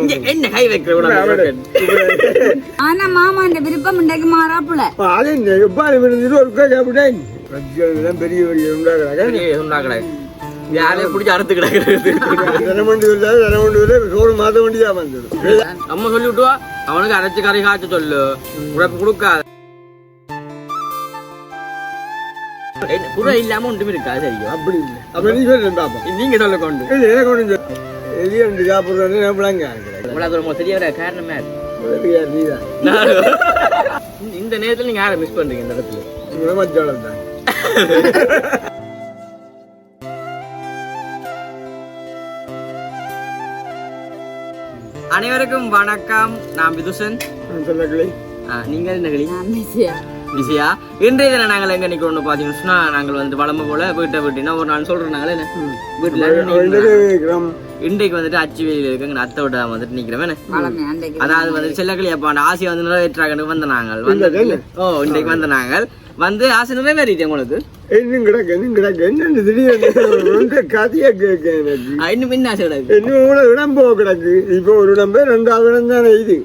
இங்க என்ன கை வைக்கிற ஆனா மாமா இந்த விருப்பம் இன்றைக்கு மாறாப்புல. அது என்ன எப்பாடு விழுந்துட்டு ஒரு கை சாப்பிட்டேன் பெரிய பெரிய உண்டாக்குறாங்க யாரையும் பிடிச்சி அறுத்து கிடக்குறது. தினமண்டி இல்லை தினமண்டி இல்லை சோறு மாற்ற வேண்டியதாக வந்துடும் அம்மா சொல்லி விட்டுவா? அவனுக்கு அரைச்சு கறி காய்ச்ச சொல்லு. உனக்கு கொடுக்காத. புற இல்லாம ஒன்றுமே இருக்கா சரியா அப்படி இல்லை. அப்போ நீ சொல்லு பாப்பா. நீங்க சொல்ல கொண்டு இல்லை எனக்கு ஒன்று எது ரெண்டு சாப்பிட்றது நம்மளாங்க இவ்வளவு தூரம் சரியா வர காரணமே இந்த- நேரத்துல நீங்க யாரை மிஸ் பண்றீங்க இந்த இடத்துல? மச்சோளம் தான். அனைவருக்கும் வணக்கம். நான் விதுசன். சொல்லக்கிளை. நீங்கள் என்ன பிஸியா இன்றைய தினம் நாங்கள் எங்க நிக்கிறோம்னு பாத்தீங்கன்னா சொன்னா, நாங்கள் வந்து வளமை போல வீட்டை விட்டுனா ஒரு நாள் சொல்றோம் நாங்களே என்ன வீட்டுல இன்றைக்கு வந்துட்டு அச்சு வெளியில இருக்கு எங்க அத்தை விட வந்துட்டு அன்றைக்கு அதாவது வந்து செல்லக்கிளி அப்பா அந்த ஆசையை வந்து நிறைவேற்றாங்கன்னு வந்த நாங்கள் வந்து ஓ இன்றைக்கு வந்த நாங்கள் வந்து ஆசை நிறைவேறிட்டேன் உங்களுக்கு. இன்னும் கிடக்கு இன்னும் கிடக்கு. என்னன்னு திடீர்னு கதையை கேட்க எனக்கு. ஆ, இன்னும் என்ன ஆசை கிடக்கு இன்னும் கூட இடம் போக கிடக்கு. இப்போ ஒரு இடம் ரெண்டாவது இடம் தானே இது.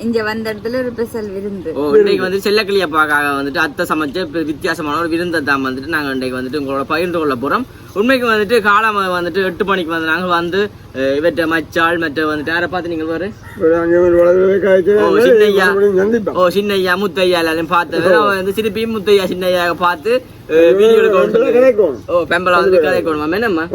இங்க வந்த இடத்துல ஒரு ஸ்பெஷல் விருந்து ஓ இன்னைக்கு வந்து செல்லக்கிளி அப்பாக்காக வந்துட்டு அத்தை சமைச்ச வித்தியாசமான ஒரு விருந்தை தான் வந்துட்டு நாங்க இன்றைக்கு வந்துட்டு உங்களோட பகிர்ந்து கொள்ள போறோம் உண்மைக்கு வந்துட்டு காலம் வந்துட்டு எட்டு மணிக்கு வந்து நாங்க வந்து இவற்றை மச்சாள் மற்ற வந்துட்டு யாரை பார்த்து நீங்கள் காய்ச்சி ஓ சின்னையா ஓ சின்னையா முத்தையா எல்லாரையும் பார்த்தவர் அவன் வந்து திருப்பி முத்தையா சின்னையா பார்த்து ஓ பெம்பலா வந்துட்டு கதைக்கணுமா என்னம்மா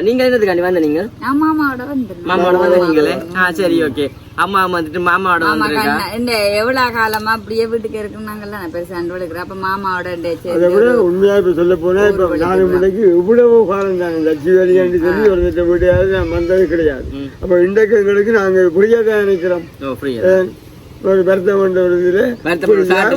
நீங்க என்னதுக்காண்டி வந்த நீங்க நான் மாமாவோட வந்த நீங்களே ஆ சரி ஓகே அம்மா வந்துட்டு மாமாவோட மாமா வந்துருக்கா? இந்த எவ்வளவு காலமா அப்படியே வீட்டுக்கு இருக்குனாங்கல்ல நான் பெருசா அன்பு எடுக்கிறேன் அப்ப மாமாவோட அதை விட உண்மையா இப்ப சொல்ல போனா இப்ப நாலு மணிக்கு இவ்வளவு காலம் தான் லட்சி வரியாண்டு சொல்லி ஒரு திட்ட வீட்டையாவது நான் வந்தது கிடையாது. அப்ப இன்றைக்கு எங்களுக்கு நாங்க புரியாத நினைக்கிறோம். ஓ ஃப்ரீயா ஏன், ஒரு வருத்தம் கொண்ட ஒரு இதுல தான்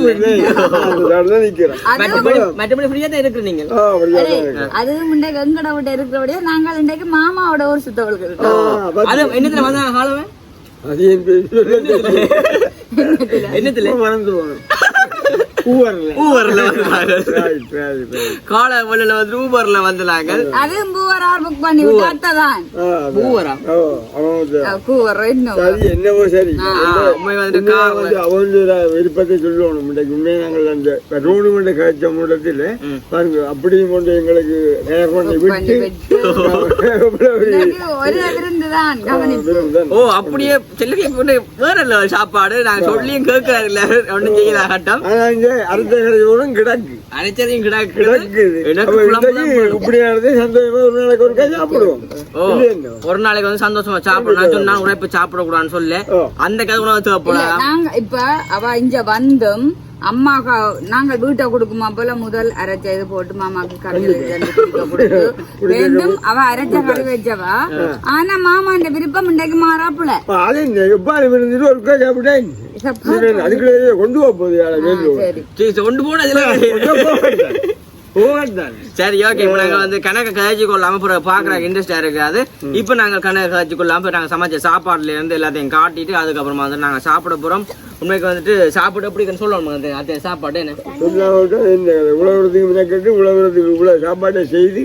தான். அதுவும் இன்றைக்கு எங்கட விட்டு இருக்கிறபடியே நாங்கள் இன்றைக்கு மாமாவோட ஒரு சுத்தவளுக்கு பத்து- அது என்னத்துல வந்தாங்க ஊவரில் காலை வழியில வந்து ஊபர்ல வந்தாங்க அதுவும் புக் பண்ணி ஊவரா அவன் கூவர் இன்னும் சரி என்னவோ சரி. அவங்களோட விருப்பத்தை சொல்லணும். இன்றைக்கு உண்மையை நாங்கள் அந்த ரோடு கொண்டு காய்ச்ச மூலத்தில் பாருங்க அப்படியும் கொண்டு எங்களுக்கு நேரம் கொண்டு பண்ணி விட்டு விட்டு. இவ்வளவு இன்னைக்கு ஒரு விருந்து தான் கவனிப்பு. விருந்தன். ஓ அப்படியே செல்லுக்கு கொண்டு வேற சாப்பாடு? நாங்க சொல்லியும் கேட்கறாரு இல்ல ஒண்ணும் கிடக்கு. கிடாக்கு. இப்படியானது சந்தோஷமா ஒரு நாளைக்கு சாப்பிடுவோம்? ஒரு வந்து சந்தோஷமா சாப்பிடணும். நான் சொன்னா உழைப்பு சாப்பிடக்கூடாதுன்னு சொல்ல. அந்த கதை உணவு தேவைப்படாதா நாங்க இப்ப அவ இங்க வந்தும் அம்மாக்கா நாங்க வீட்டை கொடுக்குமா போல முதல் அரைச்ச இது போட்டு மாமாக்கு கடையில கொடுத்து வேண்டும். அவ அரைச்ச கறி வச்சவா? ஆனா மாமா இந்த விருப்பம் இன்றைக்கு மாறாப்புல. அப்ப அது என்ன எப்பாடு விழுந்துட்டு ஒரு கை சாப்பிட்டேன் அதுக்குள்ளே கொண்டு போக போகுது கொண்டு போனதுல போகத்தான் சரி ஓகே இப்போ நாங்க வந்து கணக்கு கழிச்சு கொள்ளாம அப்புறம் பாக்குறாங்க இன்ட்ரெஸ்டா இருக்காது. இப்போ நாங்க கணக்கு கழிச்சு கொள்ளாம இப்ப நாங்க சமைச்ச சாப்பாடுல இருந்து எல்லாத்தையும் காட்டிட்டு அதுக்கப்புறமா வந்து நாங்க சாப்பிட போறோம். உண்மைக்கு வந்துட்டு சாப்பிட எப்படி இருக்குன்னு சொல்லணும் அதே? சாப்பாடு என்ன? உழவுறதுக்கு மினக்கட்டு உழவுறதுக்கு இவ்வளவு சாப்பாட்டை செய்து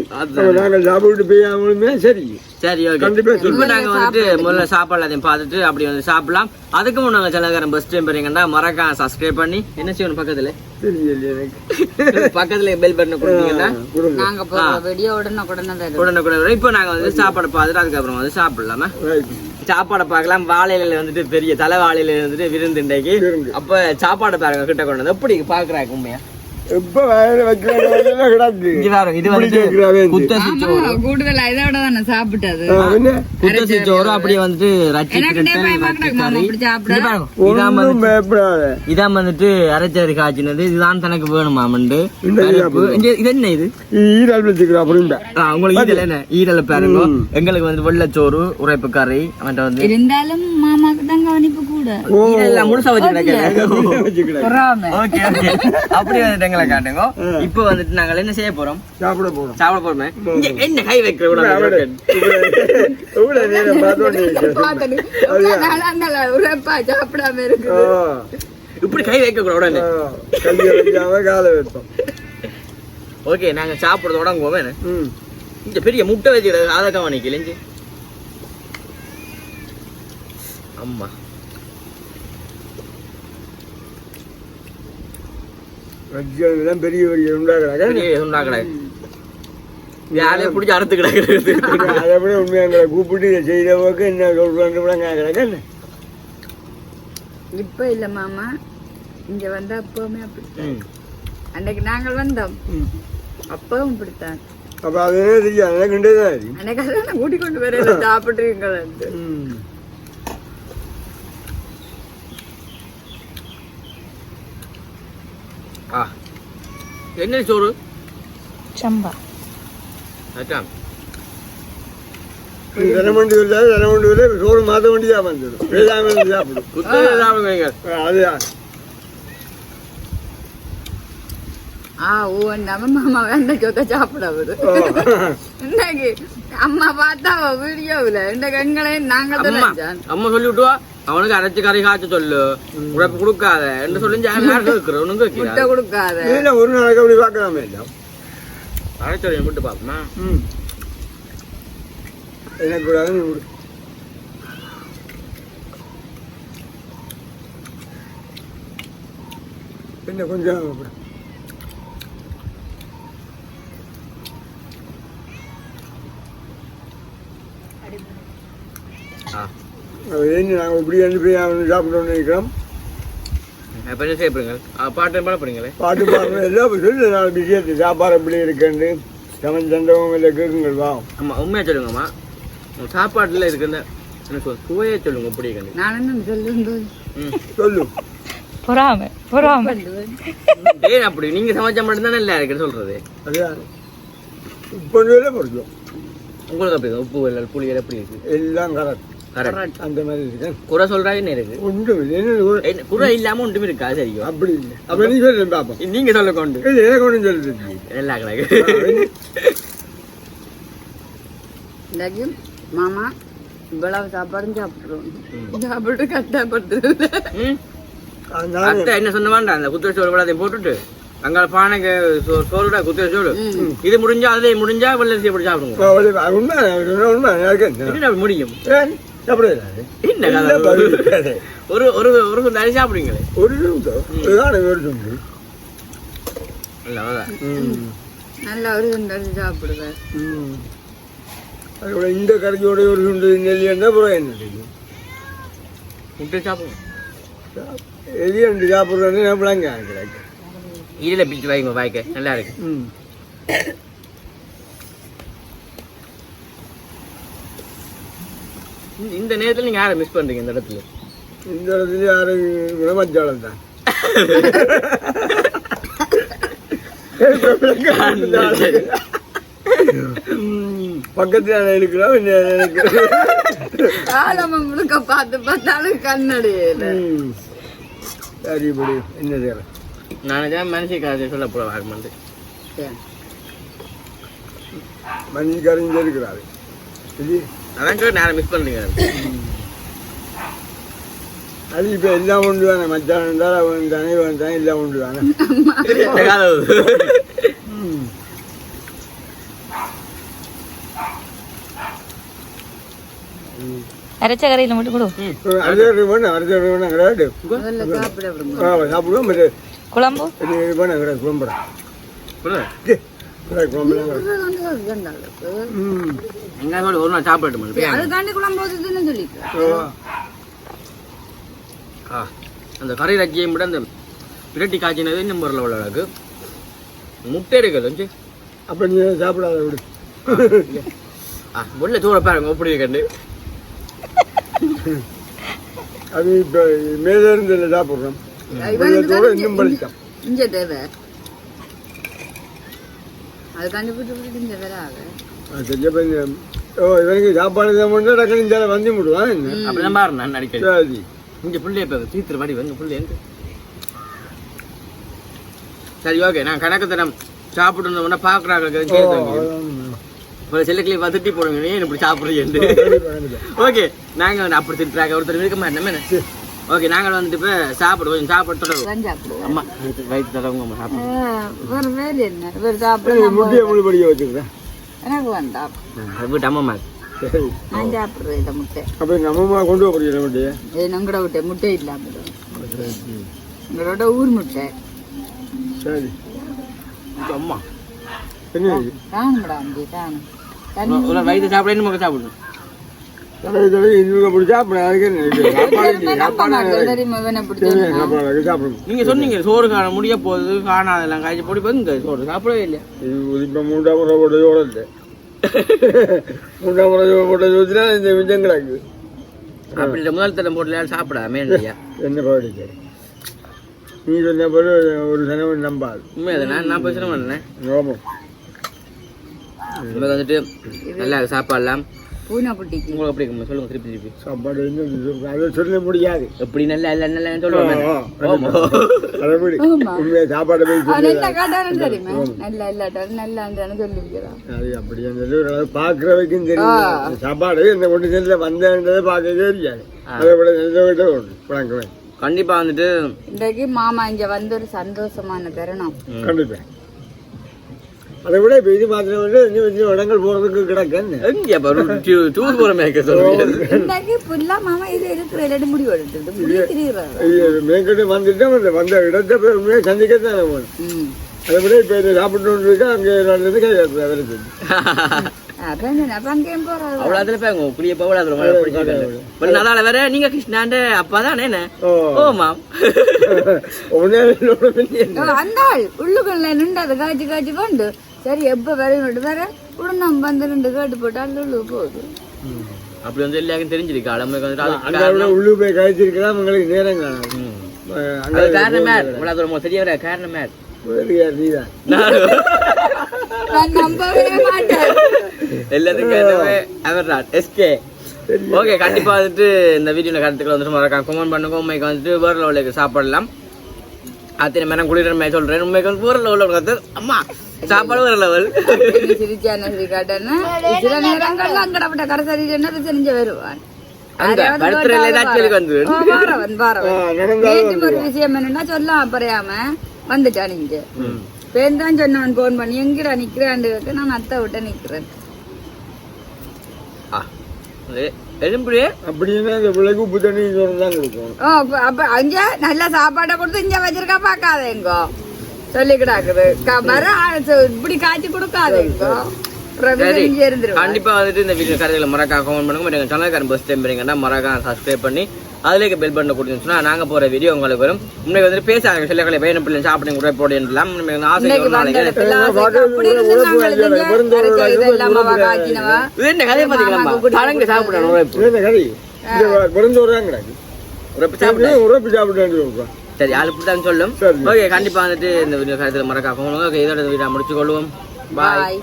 நாங்கள் சாப்பிட்டு போயாமலுமே சரி. சரி ஓகே இப்போ நாங்க வந்துட்டு முதல்ல சாப்பாடு எல்லாத்தையும் பார்த்துட்டு அப்படி வந்து சாப்பிடலாம். அதுக்கு முன்னாங்க சிலகாரம் பஸ் டைம் போறீங்கன்னா மறக்காம சப்ஸ்கிரைப் பண்ணி என்ன செய்யணும் பக்கத்துல? பக்கத்துல பெல் பட்டன் கொடுத்தீங்கன்னா கொடுங்க. நாங்க வீடியோ உடனே உடனே உடனே கூட. இப்போ நாங்க வந்து சாப்பாடு பார்த்துட்டு அதுக்கப்புறம் வந்து சாப்பிடலாமா? சாப்பாடை பார்க்கலாம். வாழையில வந்துட்டு பெரிய தலை வாழையில வந்துட்டு விருந்து இன்றைக்கு. விருந்து. அப்ப சாப்பாடு பாருங்க கிட்ட கொண்டு வந்து எப்படி பாக்குறாங்க உண்மையா? எப்ப வயல வைக்கிறாங்க கிடக்கு? இங்க பாருங்க இது இப்படி வந்து கேட்கிறாவே இது. குத்த சோறு கூடுதலா இதோட தானே சாப்பிட்டது. ஆ, என்ன? குத்த சோறு அப்படியே வந்துட்டு ரச்சி இதான் அரைச்சரி காய்ச்சினது. இதுதான் தனக்கு பருப்பு. இங்க இது என்ன இது? ஈரால் வச்சுக்கிறோம் அப்படின்டா ஆ, உங்களுக்கு ஈரல் என்ன? ஈரல் பாருங்க. எங்களுக்கு வந்து வெள்ளச்சோறு உரைப்பு கறி மற்ற வந்து இருந்தாலும் மாமாக்கு தான் கவனிப்பு கூட. முழுசா வச்சுக்கிறேன் பொறாம. Okay okay. அப்படியே வந்துட்டு எங்களை காட்டுங்க. இப்போ வந்துட்டு நாங்கள் என்ன செய்ய போறோம்? சாப்பிட போறோம். சாப்பிட போறோமே. இங்க என்ன கை வைக்கிற கூட சாப்பிடாம இருக்கு இப்படி கை வைக்க கூட உடனே. காலை வைப்போம் ஓகே நாங்க சாப்பிட தொடங்குவோமே. ம். இந்த பெரிய முட்டை வச்சுக்கிறது அதை கவனிக்கல இஞ்சி. அம்மா. தான் பெரிய பெரிய உண்டாக்குறாங்க யாரையே பிடிச்சி அறுத்து கிடக்குறது? அதை விட உண்மையாக எங்களை கூப்பிட்டு இதை செய்தவங்க என்ன சொல்றான்னு கூட கேட்குறாங்க என்ன? இப்ப இல்ல மாமா. இங்க வந்தா அப்பவுமே அப்படி ம். அன்னைக்கு நாங்கள் வந்தோம். அப்பவும் இப்படித்தான். அப்போ அது என்ன தெரியாது? எனக்கு கிண்டே தான் இருக்கு அன்னைக்கு அதான் கூட்டி கொண்டு வர சாப்பிட்டுருவீங்களா என்ன சோறு? சம்பா. அதான் தினமண்டி இல்லை சோறு மாற்ற வேண்டியதாக வந்துடும் வேளாண் சாப்பிடும். குத்தகை சாப்பிடுங்க அதுதான் ஆ ஓ நம்ம மாமா வேண்ட சொத்த சாப்பிட வருது ஓ. இன்னைக்கு அம்மா பார்த்தா வீடியோவில். இந்த கண்களை நாங்கள் தான் அம்மா நினைச்சோம். அம்மா சொல்லி விட்டுவா? அவனுக்கு அரைச்சு கறி காய்ச்ச சொல்லு உழைப்பு கொடுக்காத என்று சொல்லி யாரும் கேட்கிற ஒன்றும் முட்டை கேட்கிறாரு கொடுக்காத இல்லை ஒரு நாளைக்கு அப்படி பார்க்கலாமே இல்லை அரைச்சோரையும் விட்டு பாப்போமா ம் எனக்கு கூடாது நீ விடு என்ன கொஞ்சம் என்ன நாங்கள் இப்படி போய் அவனு சாப்பிட்டோன்னு இருக்கிறோம் அப்போ என்ன செய்ய பாட்டு பாட போறீங்களே? பாட்டு பாடுறோம் எல்லாம் சொல்லு விஷயத்து சாப்பாடு எப்படி இருக்குன்னு. சமைச்சு தந்தவங்க இல்லை கேட்குங்கள் வா. ஆமா உண்மையா சொல்லுங்கம்மா. சாப்பாட்டுல இருக்குந்த என்ன சொல் சுவையே சொல்லுங்க இப்படி கண்டு நான் என்ன சொல்லுங்க ம். சொல்லு. பொறாம பொறாம. ஏன் அப்படி? நீங்க சமைச்சா மட்டும்தானே இல்லை எனக்கு சொல்றது? பொறுத்தோம் உங்களுக்கு அப்படி உப்பு இல்லை புளி எல்லாம் எப்படி இருக்கு? எல்லாம் கரெக்ட் அந்த மாதிரி இருக்கு? குறை சொல்றா என்ன இருக்கு ஒன்றும் இல்லை. குறை இல்லாம ஒன்றும் இருக்கா? சரியும் அப்படி இல்லை. சொல்லு நீங்க சொல்ல கொண்டு. எனக்கு ஒன்றும் சொல்லுது மாமா இவ்வளவு சாப்பாடும் சாப்பிடுறோம் சாப்பிட்டு அத்தை என்ன சொன்ன வேண்டாம் அந்த குத்துரை சோறு விளாதையும் போட்டுட்டு அங்க பானைக்கு சோறுடா குத்துரை சோறு. இது முடிஞ்சா அதே முடிஞ்சா வெள்ளரிசி? என்ன அப்படி முடியும்? ஒரு ஒரு ஒரு சொந்த அரிசி சாப்பிடுங்களே ஒரு நிமிஷம். இதுதான் ஒரு நிமிஷம். இல்ல அதான் ம். நல்லா ஒரு சுண்டல் சாப்பிடுவேன் அதோட இந்த கரையோட ஒரு சுண்டு நெல்லி என்ன அப்புறம் என்ன செய்யும் முட்டை சாப்பிடுங்க. எது ரெண்டு சாப்பிட்றது நம்மளாங்க கிடைக்கும் இதில் பிடிச்சி வைங்க வாய்க்க. நல்லா இருக்கு. ம். இந்த- நேரத்துல நீங்க யாரை மிஸ் பண்றீங்க இந்த இடத்துல? இந்த இடத்துல யாரு? விளமச்சாலம் தான். பக்கத்துல இருக்கிறோம் எனக்கு காலம் முழுக்க பார்த்து பார்த்தாலும் கண்ணடியில ம். சரி இப்படி என்ன செய்யறேன் நான் தான் மனசு கதை சொல்ல போல வாகமந்து மணி கரைஞ்சு இருக்கிறாரு சரி. அதான் நேரம் மிஸ் பண்றீங்க அது இப்போ எல்லாம் உண்டு தானே மச்சான் இருந்தாலும் அவன் தானே இவன் தானே எல்லாம் உண்டு தானே. அரைச்ச கரையில மட்டும் கொடு. தடவை வேணும் கிடையாது. சாப்பிடுவோம் குழம்பு? இது வேணும் கிடையாது குழம்புறேன் கிடையாது குழம்புலாம் கிடையாது ம். எங்க சொல்லி ஒரு நாள் சாப்பிடட்டு அதுக்காண்டி குழம்பு ஊத்துதுன்னு சொல்லிட்டு. ஓ. அந்த கறி ரஜ்ஜியும் விட அந்த பிரட்டி காய்ச்சினது இன்னும் லெவலில் இருக்கு முட்டை இருக்குது அப்ப நீ சாப்பிடாத விடு. ஆ உள்ள சூட பாருங்க எப்படி இருக்கண்டு அது இப்போ மேலே இருந்து இல்லை சாப்பிட்றோம் இன்னும் பழித்தான் இங்க தேவை. அது போய் ஓ இவனுக்கு சாப்பாடு டக்குனு இந்த வந்து விடுவான் அப்படிதான் பாரு நான் அடிக்கடி. சரி. இங்க புள்ளைய இப்போ தீத்துற வாடி வந்து புள்ளை எங்க? சரி ஓகே நான் கணக்கு தரம் சாப்பிட்டு பார்க்குறாங்க ஒரு செல்லுக்கிளி வதட்டி போடுங்க நீ இப்படி சாப்பிட்றீங்க ஓகே நாங்க வந்து அப்படி திட்டுறாங்க ஒருத்தர் இருக்க என்ன ஓகே நாங்கள் வந்துட்டு இப்போ சாப்பிடுவோம். கொஞ்சம் சாப்பிட்டு தொடருவோம். தான் சாப்பிடுவோம். அம்மா வயிற்று தடவுங்க அம்மா வேற வேறு என்ன? வேறு சாப்பிட முட்டியை முழு படிக்க வச்சுக்கிறேன் எனக்கு வேண்டாம். வீட்டு அம்மா நான் சாப்பிடுறேன் இந்த முட்டை. அப்போ எங்கள் அம்மா கொண்டு போகிறீங்க நம்மகிட்ட இது நங்கட முட்டை முட்டை இல்லாமல் எங்களோட ஊர் முட்டை. சரி. அம்மா. என்ன காணும் தண்ணி ஒரு வயிற்று சாப்பிட இன்னும் சாப்பிடணும் தடவை தடவை பிடிச்சா அப்புறம் அதுக்கு இல்லை. சாப்பிடணும் நீங்க சொன்னீங்க சோறு காண முடிய போகுது காணாதெல்லாம் காய்ச்சி போட்டு போங்க சோறு சாப்பிடவே இல்லையா? இப்போ மூன்றாம் முறை போட்ட ஓடல மூன்றாம் முறை போட்ட ஜோதினா இந்த மிஞ்சம் கிடக்கு. அப்படி முதல் தரம் போட்டு சாப்பிடாம இல்லையா என்ன பாடிக்க நீ சொன்ன போல ஒரு சனவன் நம்பாது. உண்மை அதை? நான் பேசுகிறேன் நம்ம வந்துட்டு நல்லா சாப்பாடலாம் பூனை குட்டிக்கு உங்களுக்கு எப்படி இருக்குமா சொல்லுங்க திருப்பி திருப்பி சாப்பாடு அதை சொல்ல முடியாது எப்படி நல்லா இல்லை நல்லா சொல்லுவாங்க சாப்பாடை போய் அவன் சொல்லி என்ன காட்டாரன்னு தெரியுமா நல்லா இல்லாட்டாரு நல்லான்னு சொல்லிருக்கிறான் அது அப்படி அந்த பார்க்குறவைக்கும் தெரியும் சாப்பாடு இந்த கொண்டு செல்ல வந்தேன்றதை பார்க்க தெரியாது அதை விட நல்ல விட ஒன்று வணக்கம் கண்டிப்பா வந்துட்டு இன்றைக்கு மாமா இங்க வந்து ஒரு சந்தோஷமான தருணம் கண்டிப்பேன் அதை விட இப்போ இது மாத்திரம் வந்து இன்னும் கொஞ்சம் இடங்கள் போகிறதுக்கு கிடக்கு. எங்க டூர் போற மேய்க்க சொல்லுங்க இன்றைக்கு புல்லா மாமா இது இருக்கிற இல்லாட்டி முடிவு எடுத்துட்டு முடிவு திரிகிறாரு மேற்கொண்டு வந்துட்டு வந்த இடத்தை உண்மையாக சந்திக்கத்தான் வேணும் ம். அதை விட இப்போ இது சாப்பிட்டு இருக்கா அங்கே நடந்தது கையாக்கு அதில் சொல்லி அதான் அப்ப அங்கேயும் போறாரு? அவ்வளவு அதுல போய் குடிய போக அதுல பிடிச்சிருக்காங்க அதனால வேற நீங்க கிருஷ்ணாண்ட அப்பா தானே ஓ. மாம். உள்ளுக்குள்ள நின்று அதை காய்ச்சி காய்ச்சி கொண்டு சரி எப்ப வரையும் வேற உடனே வந்து ரெண்டு கேட்டு போட்டு அந்த உள்ளு போகுது அப்படி வந்து எல்லாருக்கும் தெரிஞ்சிருக்கு அடம்புக்கு வந்துட்டு உள்ளு போய் கழிச்சிருக்கலாம் உங்களுக்கு நேரம் காணும் அது காரணம் இவ்வளவு தூரம் சரியா வர காரணம் ஓகே கண்டிப்பா வந்துட்டு இந்த வீடியோல கருத்துக்கள் வந்துட்டு மறக்காம கமெண்ட் பண்ணுங்க உண்மைக்கு வந்துட்டு வேற லெவலுக்கு சாப்பிடலாம் அத்தனை மேடம் குளிர மாதிரி சொல்றேன் உண்மைக்கு வந்து வேற லெவலில் அம்மா சாப்பாடு வேற லெவல் சிரிச்சான சிரி காட்டேன்னு சில நேரங்கள்ல அங்கடப்பட்ட கரசரி என்ன செஞ்சு வருவான் ஒரு விஷயம் என்னன்னா சொல்லாம் பறையாம வந்துட்டான் இங்க சொன்னவன் போன் பண்ணி எங்கடா நிக்கிறான்னு நான் அத்தை விட்ட நிக்கிறேன். எலும்புலே அப்படின்னா இந்த பிள்ளைக்கு உப்பு தண்ணி சோறு தான் கொடுக்கும். ஓ அப்ப- அப்ப அங்க நல்ல சாப்பாடை கொடுத்து இங்க வச்சிருக்கா பாக்காத எங்கோ. சொல்லி கிடாக்குது வர இப்படி காய்ச்சி கொடுக்காத கண்டிப்பா வந்துட்டு இந்த வீடியோ கருத்துல மறக்காம கமெண்ட் பண்ணுங்க. எங்க சேனலுக்கு பஸ் டைம் பண்ணீங்கன்னா சப்ஸ்கிரைப் பண்ணி அதுலேயே பெல் பட்டன் கொடுத்துச்சுன்னா நாங்க போற வீடியோ உங்களுக்கு வரும். உண்மைக்கு வந்துட்டு பேசாங்க சில கலை பையன் பிள்ளை சாப்பிடுங்க கூட போடலாம் உண்மைக்கு வந்து ஆசை வந்த என்ன கதையை பாத்தீங்களா பழங்க சாப்பிடணும் உறப்பு சாப்பிட்டு சரி ஆளு இப்படிதான் சொல்லும். ஓகே கண்டிப்பா வந்துட்டு இந்த வீடியோ கருத்துல மறக்காம இதோட வீடியோ முடிச்சு கொள்வோம் பாய்